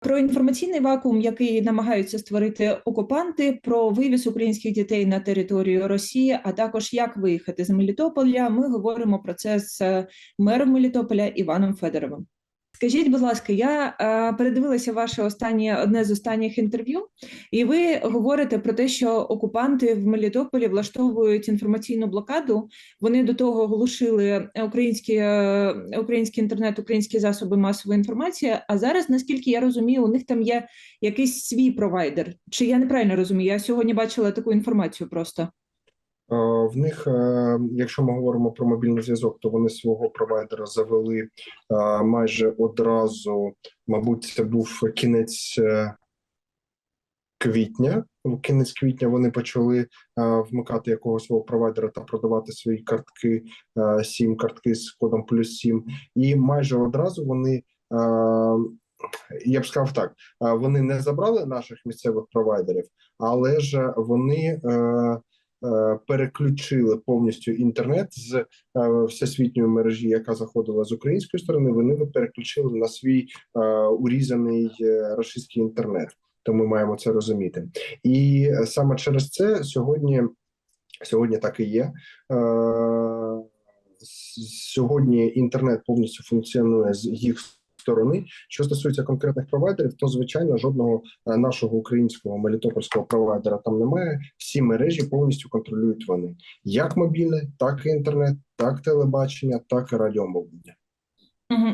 Про інформаційний вакуум, який намагаються створити окупанти, про вивіз українських дітей на територію Росії, а також як виїхати з Мелітополя. Ми говоримо про це з е, мером Мелітополя Іваном Федоровим. Скажіть, будь ласка, я е, передивилася ваше останнє одне з останніх інтерв'ю, і ви говорите про те, що окупанти в Мелітополі влаштовують інформаційну блокаду. Вони до того оголошили українські, е, український інтернет, українські засоби масової інформації. А зараз, наскільки я розумію, у них там є якийсь свій провайдер. Чи я неправильно розумію? Я сьогодні бачила таку інформацію просто. Е, В них, е, якщо ми говоримо про мобільний зв'язок, то вони свого провайдера завели е, майже одразу. Мабуть, це був кінець квітня. В Кінець квітня вони почали вмикати якогось свого провайдера та продавати свої картки, сім картки з кодом плюс сім. І майже одразу вони. Я б сказав так: вони не забрали наших місцевих провайдерів, але ж вони переключили повністю інтернет з е, всесвітньої мережі, яка заходила з української сторони. Вони переключили на свій е, урізаний е, російський інтернет. То ми маємо це розуміти, і е, саме через це сьогодні, сьогодні так і є. Е, Сьогодні інтернет повністю функціонує з їх сторони. Що стосується конкретних провайдерів, то звичайно жодного е, нашого українського мелітопольського провайдера там немає. Всі мережі повністю контролюють вони як мобільне, так і інтернет, так телебачення, так і радіомовлення.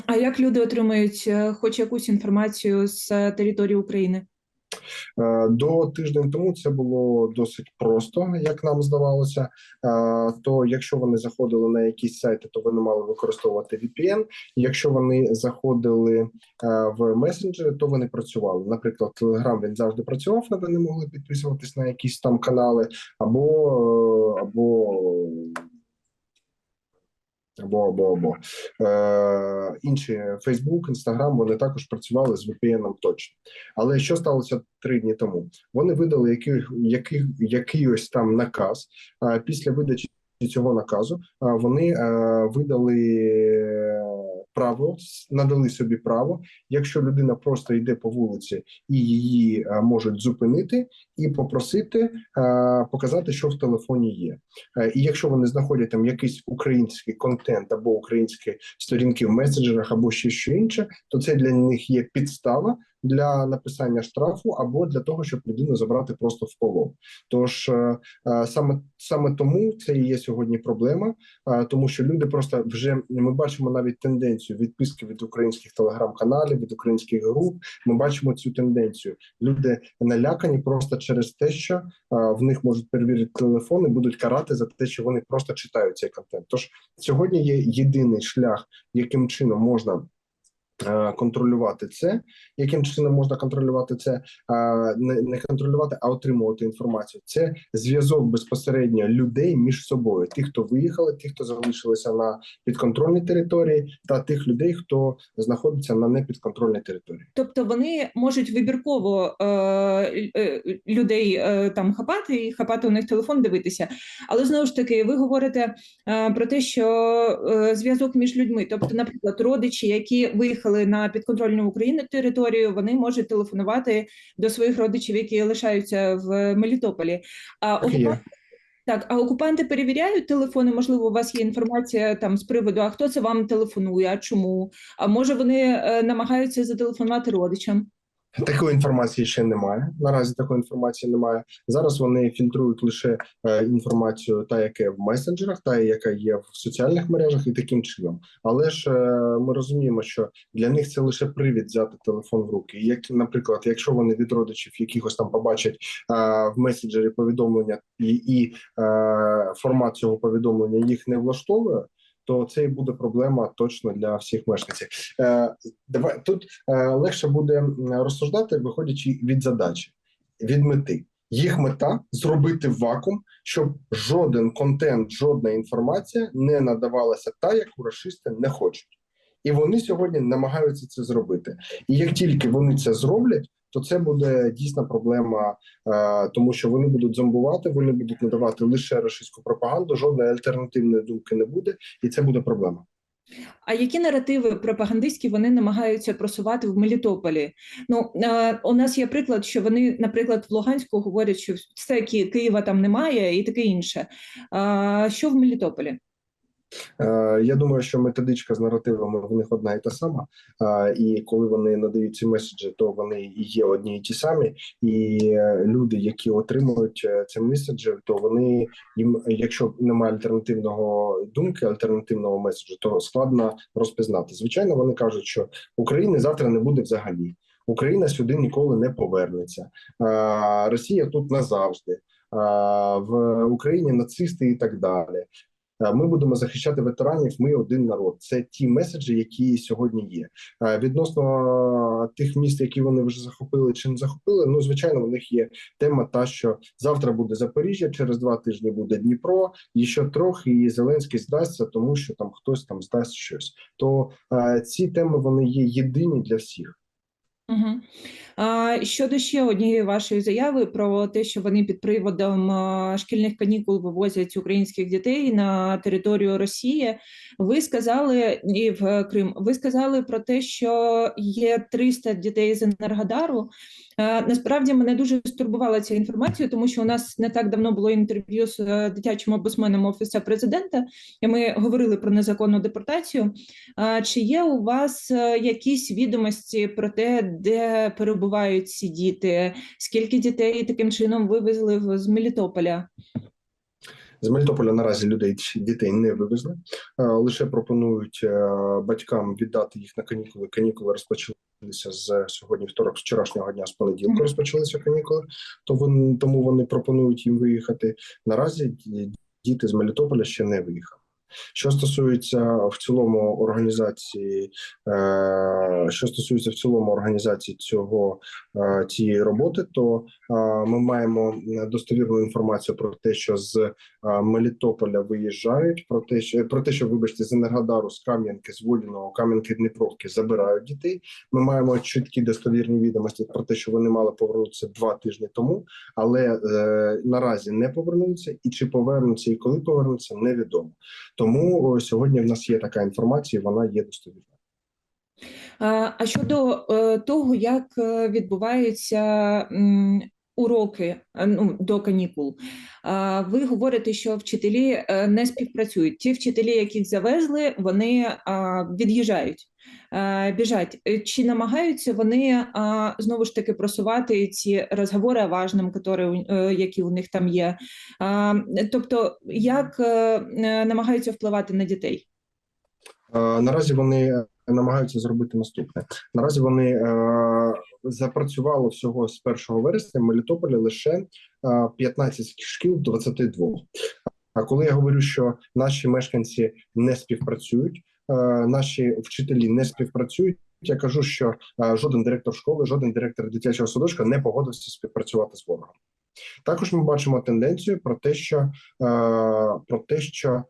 А як люди отримують е, хоч якусь інформацію з е, території України? Е, До тиждень тому це було досить просто, як нам здавалося. Е, То якщо вони заходили на якісь сайти, то вони мали використовувати VPN. Якщо вони заходили е, в месенджери, то вони працювали. Наприклад, Telegram він завжди працював, але вони могли підписуватись на якісь там канали, або або. Або або або е, інші Facebook, Instagram, вони також працювали з VPN точно. Але що сталося три дні тому? Вони видали який, який, якийсь там наказ. А після видачі цього наказу вони е, видали право, надали собі право, якщо людина просто йде по вулиці і її е, можуть зупинити і попросити е, показати, що в телефоні є. Е, І якщо вони знаходять там якийсь український контент або українські сторінки в меседжерах, або ще що інше, то це для них є підстава для написання штрафу або для того, щоб людину забрати просто в полон. Тож е, е, саме саме тому це і є сьогодні проблема, е, тому що люди просто вже ми бачимо навіть тенденцію відписки від українських телеграм-каналів, від українських груп. Ми бачимо цю тенденцію. Люди налякані просто через те, що в них можуть перевірити телефон і будуть карати за те, що вони просто читають цей контент. Тож сьогодні є єдиний шлях, яким чином можна. Е, Контролювати це, яким чином можна контролювати це, не контролювати, а отримувати інформацію. Це зв'язок безпосередньо людей між собою: тих, хто виїхали, тих, хто залишилися на підконтрольній території, та тих людей, хто знаходиться на непідконтрольній території. Тобто вони можуть вибірково е, е, людей е, там хапати і хапати у них телефон, дивитися. Але знову ж таки, ви говорите е, про те, що е, зв'язок між людьми, тобто, наприклад, родичі, які виїхали на підконтрольну Україну територію, вони можуть телефонувати до своїх родичів, які лишаються в Мелітополі. А окупанти, так, а окупанти перевіряють телефони. Можливо, у вас є інформація там з приводу, а хто це вам телефонує, а чому? А може вони е, намагаються зателефонувати родичам? Такої інформації ще немає. Наразі такої інформації немає. Зараз вони фільтрують лише е, інформацію, та яка в месенджерах, та яка є в соціальних мережах, і таким чином. Але ж е, ми розуміємо, що для них це лише привід взяти телефон в руки. Як, наприклад, якщо вони від родичів якихось там побачать е, в месенджері повідомлення, і, і формат цього повідомлення їх не влаштовує. То це і буде проблема точно для всіх мешканців. Е, давай тут е, легше буде розсуждати, виходячи від задачі, від мети. Їх мета зробити вакуум, щоб жоден контент, жодна інформація не надавалася та, яку рашисти не хочуть. І вони сьогодні намагаються це зробити. І як тільки вони це зроблять, то це буде дійсна проблема, е, тому що вони будуть зомбувати, вони будуть надавати лише російську пропаганду, жодної альтернативної думки не буде, і це буде проблема. А які наративи пропагандистські вони намагаються просувати в Мелітополі? Ну е, у нас є приклад, що вони, наприклад, в Луганську говорять, що все Києва там немає, і таке інше. А що в Мелітополі? Е, Я думаю, що методичка з наративами в них одна і та сама. Е, І коли вони надають ці меседжі, то вони і є одні і ті самі. І е, люди, які отримують ці меседжі, то вони їм, якщо немає альтернативного думки, альтернативного меседжу, то складно розпізнати. Звичайно, вони кажуть, що України завтра не буде взагалі. Україна сюди ніколи не повернеться. Росія тут назавжди. В Україні нацисти і так далі. Е, Ми будемо захищати ветеранів. Ми один народ. Це ті меседжі, які сьогодні є. Е, Відносно тих міст, які вони вже захопили чи не захопили. Ну звичайно, у них є тема, та що завтра буде Запоріжжя, через два тижні буде Дніпро, і ще трохи і Зеленський здасться, тому що там хтось там здасть щось. То е, ці теми вони є єдині для всіх. Угу. А, щодо ще однієї вашої заяви про те, що вони під приводом а, шкільних канікул вивозять українських дітей на територію Росії, ви сказали і в Крим. Ви сказали про те, що є 300 дітей з Енергодару. А, насправді мене дуже стурбувала ця інформація, тому що у нас не так давно було інтерв'ю з е, дитячим обусменом офісу президента, і ми говорили про незаконну депортацію. А чи є у вас е, якісь відомості про те, де перебувають ці діти? Скільки дітей таким чином вивезли з Мелітополя? З Мелітополя наразі людей дітей не вивезли, лише пропонують е, батькам віддати їх на канікули. Канікули розпочалися з сьогодні, второк, з вчорашнього дня з понеділка розпочалися канікули. То вони тому вони пропонують їм виїхати. Наразі діти з Мелітополя ще не виїхали. Що стосується в цілому організації, е, що стосується в цілому організації цього е, цієї роботи, то е, ми маємо достовірну інформацію про те, що з Мелітополя виїжджають про те, що про те, що вибачте, з Енергодару, з Кам'янки, з Воліного, Кам'янки Дніпровки забирають дітей. Ми маємо чіткі достовірні відомості про те, що вони мали повернутися два тижні тому, але е, наразі не повернуться, і чи повернуться, і коли повернуться, невідомо. Тому сьогодні в нас є така інформація, вона є достовірна. А щодо е, того, як відбувається. відбуваються м, уроки е, ну, до канікул, ви говорите, що вчителі е, не співпрацюють. Ті вчителі, яких завезли, вони від'їжджають. е, Біжать, чи намагаються вони знову ж таки просувати ці розговори о важному, які, у них там є? Тобто, як намагаються впливати на дітей? Наразі вони намагаються зробити наступне. Наразі вони е, запрацювало всього з 1 вересня Мелітополі лише е, 15 шкіл 22. А коли я говорю, що наші мешканці не співпрацюють, е, наші вчителі не співпрацюють. Я кажу, що е, жоден директор школи, жоден директор дитячого садочка не погодився співпрацювати з ворогом. Також ми бачимо тенденцію про те, що е, про те, що е,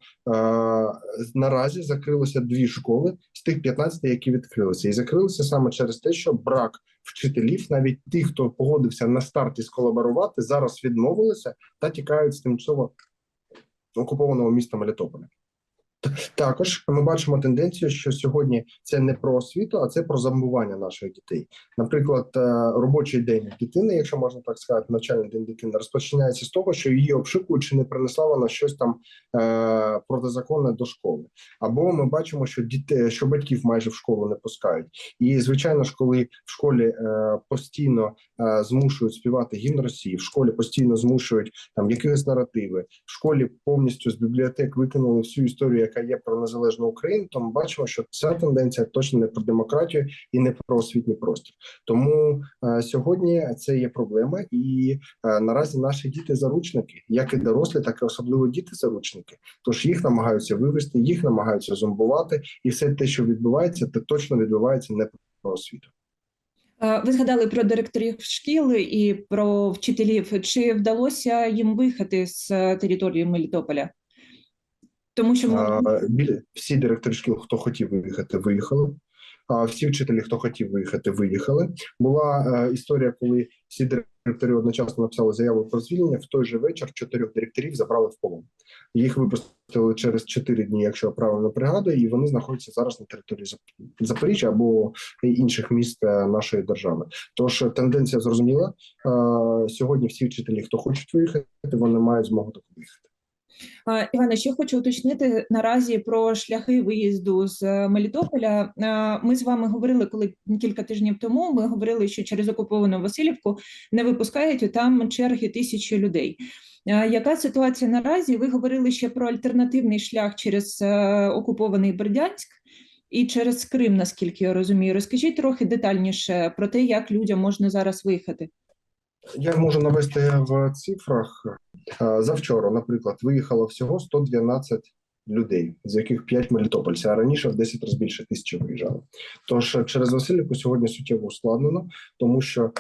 наразі закрилося дві школи з тих 15, які відкрилися, і закрилися саме через те, що брак вчителів, навіть тих, хто погодився на старті сколаборувати, зараз відмовилися та тікають з тимчасово окупованого міста Мелітополя. Також ми бачимо тенденцію, що сьогодні це не про освіту, а це про зомбування наших дітей. Наприклад, е, робочий день дитини, якщо можна так сказати, навчальний день дитини розпочинається з того, що її обшукують, чи не принесла вона щось там е, протизаконне до школи. Або ми бачимо, що дітей, що батьків майже в школу не пускають. І звичайно ж, коли в школі е, постійно е, змушують співати гімн Росії, в школі постійно змушують там якісь наративи, в школі повністю з бібліотек викинули всю історію, яка є про незалежну Україну, то ми бачимо, що ця тенденція точно не про демократію і не про освітній простір. Тому е, сьогодні це є проблема, і е, наразі наші діти заручники, як і дорослі, так і особливо діти заручники. Тож їх намагаються вивести, їх намагаються зомбувати, і все те, що відбувається, це точно відбувається не про освіту. Е, Ви згадали про директорів шкіл і про вчителів. Чи вдалося їм виїхати з е, території Мелітополя? Тому що А, всі директори шкіл, хто хотів виїхати, виїхали. А всі вчителі, хто хотів виїхати, виїхали. Була е, історія, коли всі директори одночасно написали заяву про звільнення. В той же вечір чотирьох директорів забрали в полон. Їх випустили через чотири дні, якщо я правильно пригадую, і вони знаходяться зараз на території Запоріжжя або інших міст е, нашої держави. Тож е, тенденція зрозуміла. Е, Сьогодні всі вчителі, хто хочуть виїхати, вони мають змогу таку виїхати. А, Іване, ще хочу уточнити наразі про шляхи виїзду з е, Мелітополя. Ми з вами говорили, коли кілька тижнів тому ми говорили, що через окуповану Васильівку не випускають там черги тисячі людей. Яка ситуація наразі? Ви говорили ще про альтернативний шлях через е, окупований Бердянськ і через Крим, наскільки я розумію. Розкажіть трохи детальніше про те, як людям можна зараз виїхати. Я можу навести в цифрах. Е, Завчора, наприклад, виїхало всього 112 людей, з яких 5 мелітопольців, а раніше в 10 разів більше тисячі виїжджали. Тож е, через Васильівку сьогодні суттєво ускладнено, тому що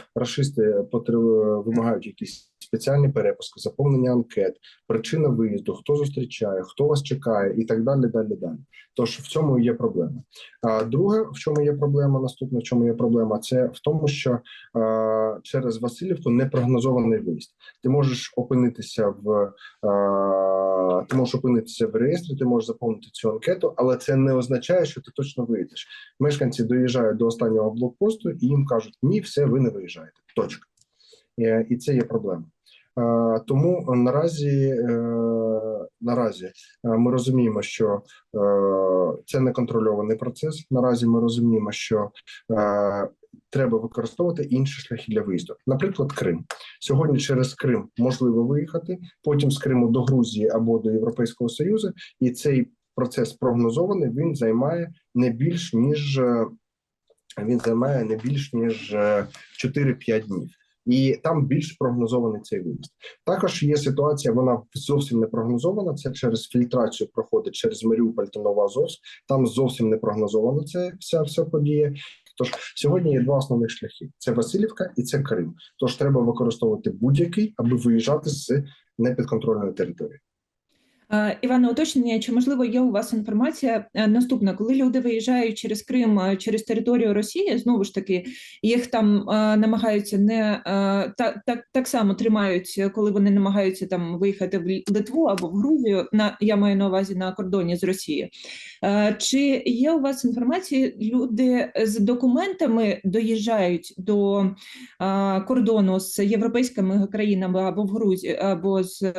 потреб- вимагають якісь спеціальні перепуски, заповнення анкет, причина виїзду, хто зустрічає, хто вас чекає, і так далі. Далі далі. Тож в цьому є проблема. А друге, в чому є проблема, наступне, в чому є проблема, це в тому, що е, через Васильівку непрогнозований виїзд. Ти можеш опинитися в е, ти можеш опинитися в реєстрі, ти можеш заповнити цю анкету, але це не означає, що ти точно виїдеш. Мешканці доїжджають до останнього блокпосту і їм кажуть: ні, все, ви не виїжджаєте. Точка. Е, І це є проблема. Е, Тому наразі, е, наразі е, ми розуміємо, що це неконтрольований процес. Наразі ми розуміємо, що треба використовувати інші шляхи для виїзду. Наприклад, Крим сьогодні через Крим можливо виїхати, потім з Криму до Грузії або до Європейського Союзу, і цей процес прогнозований. Він займає не більш ніж він займає не більш ніж е, 4-5 днів. І там більш прогнозований цей виїзд. Також є ситуація, вона зовсім не прогнозована. Це через фільтрацію проходить через Маріуполь та Новоазовськ. Там зовсім не прогнозована ця вся вся подія. Тож сьогодні є два основних шляхи: це Васильівка і це Крим. Тож треба використовувати будь-який, аби виїжджати з непідконтрольної території. Е, Іване, уточнення, чи можливо є у вас інформація е, наступна, коли люди виїжджають через Крим, е, через територію Росії, знову ж таки, їх там намагаються не так, так, так само тримають, коли вони намагаються там виїхати в Литву або в Грузію, на я маю на увазі на кордоні з Росією. Чи є у вас інформація, люди з документами доїжджають до кордону з європейськими країнами або в Грузії, або з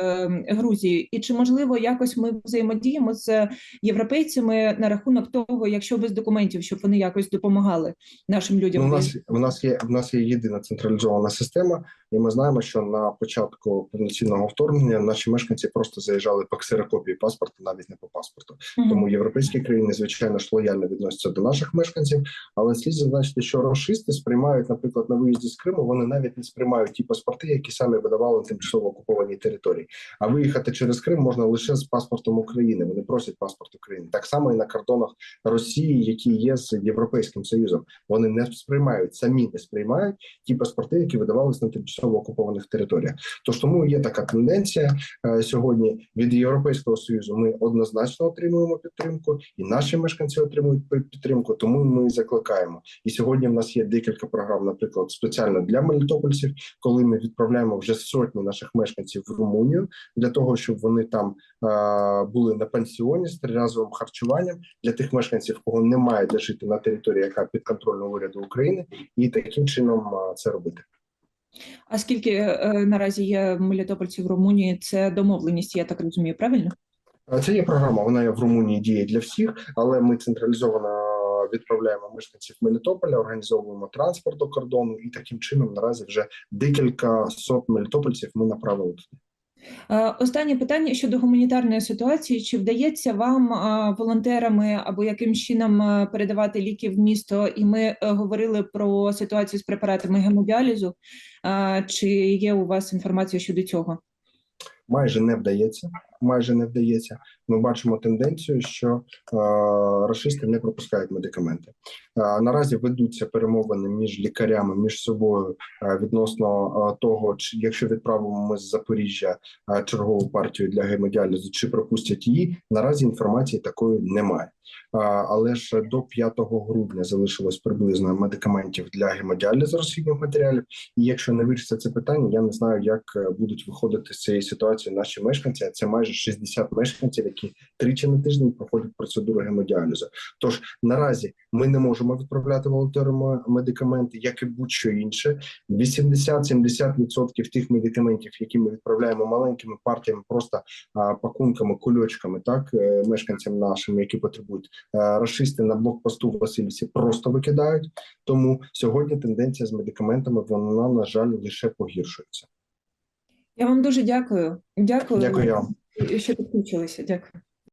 Грузією, і чи можливо якось ми взаємодіємо з європейцями на рахунок того, якщо без документів, щоб вони якось допомагали нашим людям? Ну, у нас в нас є в нас є єдина централізована система, і ми знаємо, що на початку повноцінного вторгнення наші мешканці просто заїжджали по ксерокопії паспорта, навіть не по паспорту. Мгм. Тому європейські країни, звичайно ж, лояльно відносяться до наших мешканців. Але слід зазначити, що рашисти сприймають, наприклад, на виїзді з Криму, вони навіть не сприймають ті паспорти, які самі видавали тимчасово окупованій території. А виїхати через Крим можна лише з паспортом України. Вони просять паспорт України. Так само і на кордонах Росії, які є з Європейським Союзом. Вони не сприймають самі не сприймають ті паспорти, які видавалися на тимчасово окупованих територіях. Тож тому є така тенденція е, сьогодні від Європейського союзу. Ми однозначно отримуємо підтримку, і наші мешканці отримують підтримку. Тому ми закликаємо. І сьогодні в нас є декілька програм, наприклад, спеціально для мелітопольців, коли ми відправляємо вже сотні наших мешканців в Румунію для того, щоб вони там були на пансіоні з триразовим харчуванням для тих мешканців, кого немає де жити на території, яка підконтрольна уряду України, і таким чином е, це робити. А скільки е, наразі є мелітопольців в Румунії? Це домовленість, я так розумію, правильно? Е, Це є програма. Вона є в Румунії діє для всіх, але ми централізовано відправляємо мешканців Мелітополя, організовуємо транспорт до кордону, і таким чином наразі вже декілька сот мелітопольців ми направили туди. Е, Останнє питання щодо гуманітарної ситуації: чи вдається вам е, волонтерами або яким чином е, передавати ліки в місто? І ми говорили про ситуацію з препаратами гемодіалізу. Чи є у вас інформація щодо цього? Майже не вдається. Майже не вдається. Ми бачимо тенденцію, що е, рашисти не пропускають медикаменти. Е, наразі ведуться перемовини між лікарями між собою е, відносно того, чи якщо відправимо ми з Запоріжжя чергову партію для гемодіалізу, чи пропустять її. Наразі інформації такої немає. Але ж до 5 грудня залишилось приблизно медикаментів для гемодіалізу розхідних матеріалів. І якщо не вирішиться це питання, я не знаю, як будуть виходити з цієї ситуації наші мешканці. Це майже 60 мешканців, які тричі на тиждень проходять процедуру гемодіалізу. Тож наразі ми не можемо відправляти волонтерам медикаменти, як і будь-що інше. 80-70% тих медикаментів, які ми відправляємо маленькими партіями, просто а, пакунками, кульочками, так е, мешканцям нашим, які потребують е, рашисти на блокпосту в Васильівці, просто викидають. Тому сьогодні тенденція з медикаментами вона на жаль лише погіршується. Я вам дуже дякую. Дякую, Дякую що підключилися. Дякую.